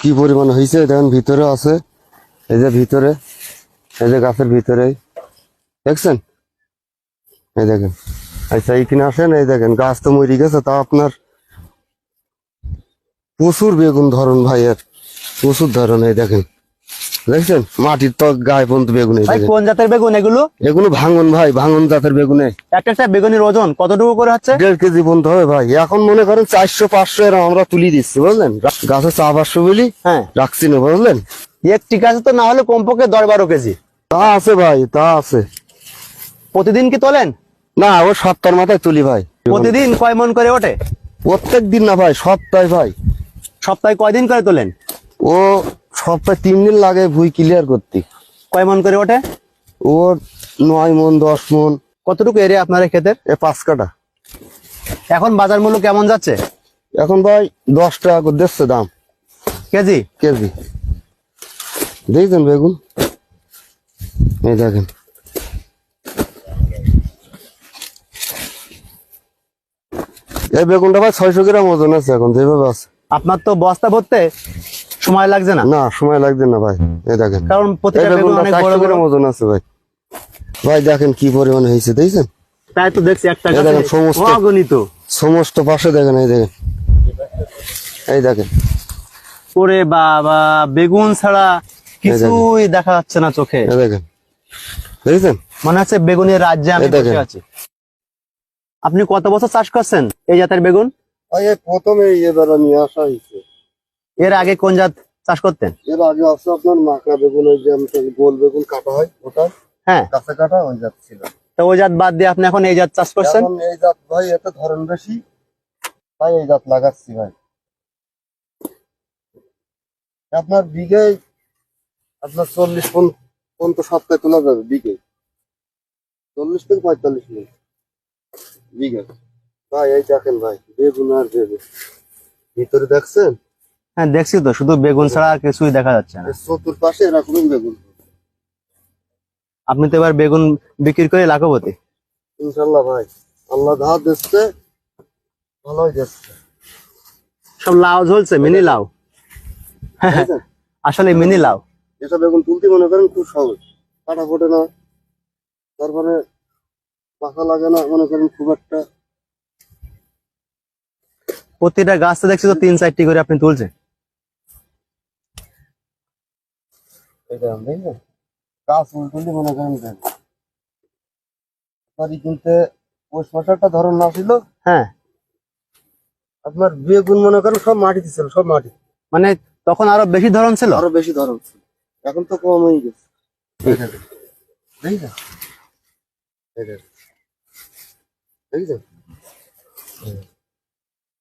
কি পরিমাণ হয়েছে দেখেন ভিতরে আছে। এই যে ভিতরে, এই যে গাছের ভিতরে। দেখছেন? এই দেখেন। আচ্ছা এইখানে আসেন, এই দেখেন, গাছ তো মরি গেছে, তা আপনার প্রচুর বেগুন ধরন ভাই প্রচুর ধরন এই দেখেন। দেখছেন? মাটির তো গায়ে পর্যন্ত বেগুন ভাই কোন জাতের বেগুন এগুলো? এগুলো ভাঙন ভাই ভাঙন জাতের বেগুনে একটা একটা বেগুনের ওজন কতটুকু করে হচ্ছে? দেড় কেজি পর্যন্ত হবে ভাই। এখন মনে করেন চারশো পাঁচশো এরকম আমরা তুলি দিচ্ছি বুঝলেন? গাছে চা পাঁচশো বলি হ্যাঁ। রাখছি না বুঝলেন? একটি গাছে তো না হলে কমপক্ষে দশ বারো কেজি। তা আছে ভাই তা আছে। প্রতিদিন কি তোলেন? না ও সপ্তাহের মাথায় তুলি ভাই। প্রতিদিন কয় মন করে ওঠে? প্রত্যেক দিন না ভাই সপ্তাহে ভাই। সপ্তাহে কয়দিন করে তোলেন? ও সপ্তাহে তিন দিন লাগে ভুই ক্লিয়ার করতে। কয় মন করে ওঠে? ও নয় মন দশ মন। কতটুকু এরিয়া আপনার এই ক্ষেতের? এ পাঁচ কাটা এখন বাজার মূল্য কেমন যাচ্ছে? এখন ভাই দশ টাকা করে দিচ্ছে দাম। কেজি? কেজি। দেখছেন বেগুন? এই দেখেন। এই বেগুনটা ভাই ছয়শো গ্রাম ওজন আছে এখন যেভাবে আছে। আপনার তো বস্তা ভরতে সময় লাগছে না? না সময় লাগবে না ভাই এই দেখেন। কারণ প্রতিটা বেগুন অনেক বড় বড় ওজন আছে ভাই। ভাই দেখেন কি পরিমাণ হয়েছে দেখছেন? তাই তো দেখছি একটা দেখেন সমস্ত- অগণিত সমস্ত পাশে দেখেন এই দেখেন। এই দেখেন। ওরে বাবা বেগুন ছাড়া কিছুই দেখা যাচ্ছে না চোখে। দেখেন। দেখছেন? মনে হচ্ছে বেগুনের রাজ্যে আমি। বসে আছি। আপনি কত বছর চাষ করছেন এই জাতের বেগুন? প্রথমে এবারে নিয়ে আসা হয়েছে এর আগে কোন জাত চাষ করতেন? এর আগে আছে আপনার মাকড়া বেগুন ওই যে গোল বেগুন কাটা হয় ওটা। হ্যাঁ। কাঁচা কাটা ওই জাত ছিল। তো ওই জাত বাদ দিয়ে আপনি এখন এই জাত চাষ করছেন? এখন এই জাত ভাই এত ধরন বেশি তাই এই জাত লাগাচ্ছি ভাই। আপনার বিঘে আপনার চল্লিশ পর্যন্ত সপ্তাহে তোলা যাবে বিঘে? চল্লিশ থেকে পঁয়তাল্লিশ মিনিট বিঘে। ভাই এই দেখেন ভাই বেগুন আর বেগুন। ভিতরে দেখছেন? হ্যাঁ দেখছি তো শুধু বেগুন ছাড়া আর কিছুই দেখা যাচ্ছে না। চতুর্পাশে এরকমই বেগুন। আপনি তো এবার বেগুন বিক্রি করে লাখপতি। ইনশাল্লাহ ভাই আল্লাহ ধার দিচ্ছে ভালোই দিচ্ছে। সব লাউ ঝলছে মিনি লাউ। বুঝছেন? আসলে মিনি লাউ। এসব বেগুন তুলতে মনে করেন খুব সহজ। কাটা ফোটে না তারপরে পাকা লাগে না মনে করেন খুব একটা। প্রতিটা গাছ দেখছি তো তিন চারটি করে আপনি তুলছেন। এটা দেখবেন গাছ উল্টুলি মনে করেন দেন আপনার কিনতে পৌষ মাসেরটা ধরন না ছিল। হ্যাঁ। আপনার বেগুন মনে করেন সব মাটিতে ছিল সব মাটি। মানে তখন আরও বেশি ধরন ছিল? আরও বেশি ধরন ছিল। এখন তো কম হয়ে গেছে।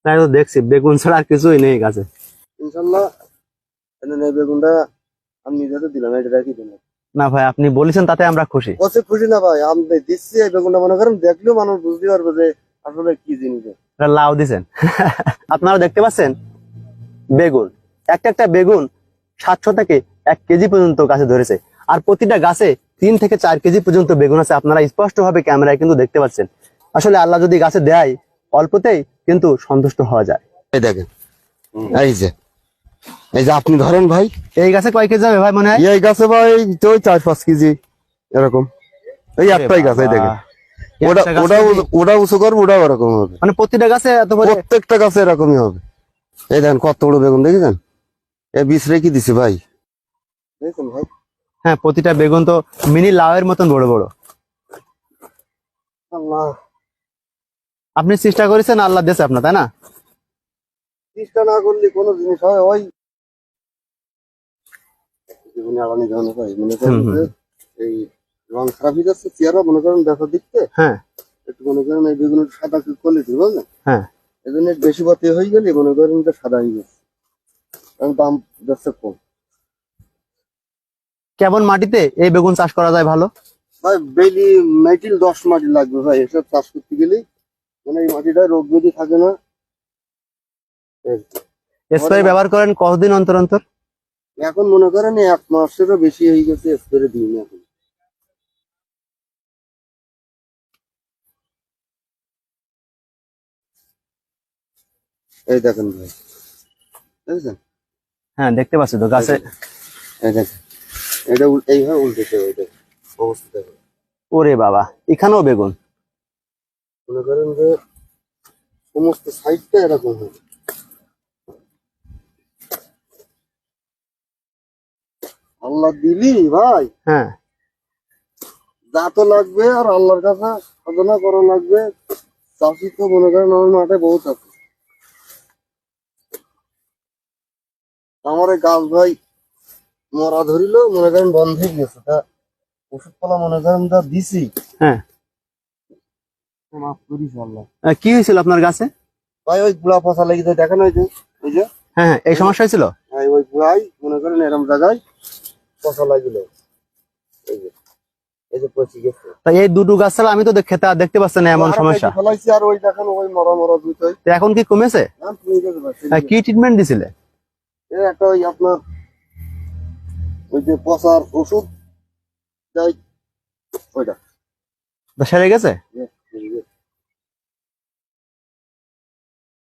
তাই তো দেখছি বেগুন ছাড়া আর কিছুই নেই গাছে। ইনশাল্লাহ বেগুনটা। আমি নিজেতে দিলাম এটা রাখি দিলাম। না ভাই আপনি বলেছেন তাতে আমরা খুশি। খুশি না ভাই আমি দিচ্ছি এই বেগুনটা মনে করেন দেখলেও মানুষ বুঝতে পারবে যে আসলে কি জিনিস। লাউ দিছেন। আপনারা দেখতে পাচ্ছেন? বেগুন একটা একটা বেগুন সাতশো থেকে এক কেজি পর্যন্ত গাছে ধরেছে। আর প্রতিটা গাছে তিন থেকে চার কেজি পর্যন্ত বেগুন আছে। আপনারা স্পষ্ট ভাবে ক্যামেরায় কিন্তু দেখতে পাচ্ছেন। আসলে আল্লাহ যদি গাছে দেয় অল্পতেই কিন্তু সন্তুষ্ট হওয়া যায়। দেখেন এই যে। এই যে আপনি ধরেন ভাই। এই গাছে কয় কেজি হবে ভাই মনে হয়? এই গাছে ভাই তো ওই চার পাঁচ কেজি এরকম। এই একটাই গাছ এই দেখেন। ওটা ওটা ওটা উঁচু করব ওটাও এরকম হবে। মানে প্রতিটা গাছে এত বড় প্রত্যেকটা গাছে এরকমই হবে। এই দেখেন কত বড় বেগুন দেখেছেন? এ বিষ রেখে দিছি ভাই। দেখুন ভাই? হ্যাঁ প্রতিটা বেগুন তো মিনি লাউয়ের মতন বড় বড়। আল্লাহ। আপনি চেষ্টা করেছেন আল্লাহ দেশে আপনার তাই না? চেষ্টা না করলে কোনো জিনিস হয় ওই জীবনে আড়ানি ধরনের হয়। মনে করেন। যে এই রং যাচ্ছে মনে করেন দেখা দেখতে হ্যাঁ। একটু মনে করেন এই বেগুনের সাদা কোয়ালিটি বুঝলেন হ্যাঁ। বেশি হয়ে গেলে মনে করেন যে সাদা হয়ে গেছে কারণ দাম যাচ্ছে কম। কেমন মাটিতে এই বেগুন চাষ করা যায় ভালো? ভাই বেলি মেটিল দশ মাটি লাগবে ভাই এসব চাষ করতে গেলে মানে এই মাটিটা রোগ বেদি থাকে না। স্প্রে ব্যবহার করেন কতদিন অন্তর অন্তর? এখন মনে করেন এক মাসেরও বেশি হয়ে গেছে স্প্রে দিই না এখন। এই দেখেন ভাই দেখেছেন? হ্যাঁ দেখতে পাচ্ছি তো গাছে এই দেখেন। এটা এইভাবে উল্টেছে ওইটা অবস্থা ওরে বাবা এখানেও বেগুন? মনে করেন যে সমস্ত সাইডটা এরকম হবে আল্লাহ দিলি ভাই। হ্যাঁ। যা তো লাগবে আর আল্লাহর কাছে সাধনা করা লাগবে চাষি তো মনে করেন আমার মাঠে বহুত আছে। আমার এই গাছ ভাই মরা ধরিল মনে করেন বন্ধ হয়ে গেছে। তা ওষুধপালা মনে করেন যা দিছি। হ্যাঁ। মাফ করিস আল্লাহ। কি হয়েছিল আপনার গাছে? ভাই ওই গুড়া পচা লেগে যায় দেখেন ওই যে ওই যে। হ্যাঁ হ্যাঁ, এই সমস্যা হয়েছিল? হ্যাঁ ওই গুড়াই মনে করেন এরম জায়গায় পচা এই যে এই যে পচি গেছে। তা এই দুটো গাছ ছাড়া আমি তো দেখ- খেতে দেখতে পাচ্ছি না এমন সমস্যা। আর ওই দেখেন ওই মরা মরা দুটোই তো এখন কি কমেছে? হ্যাঁ কি ট্রিটমেন্ট দিছিলে? এই একটা ওই আপনার ওই যে পচার ওষুধ ওইটা। সেরে গেছে? Yes.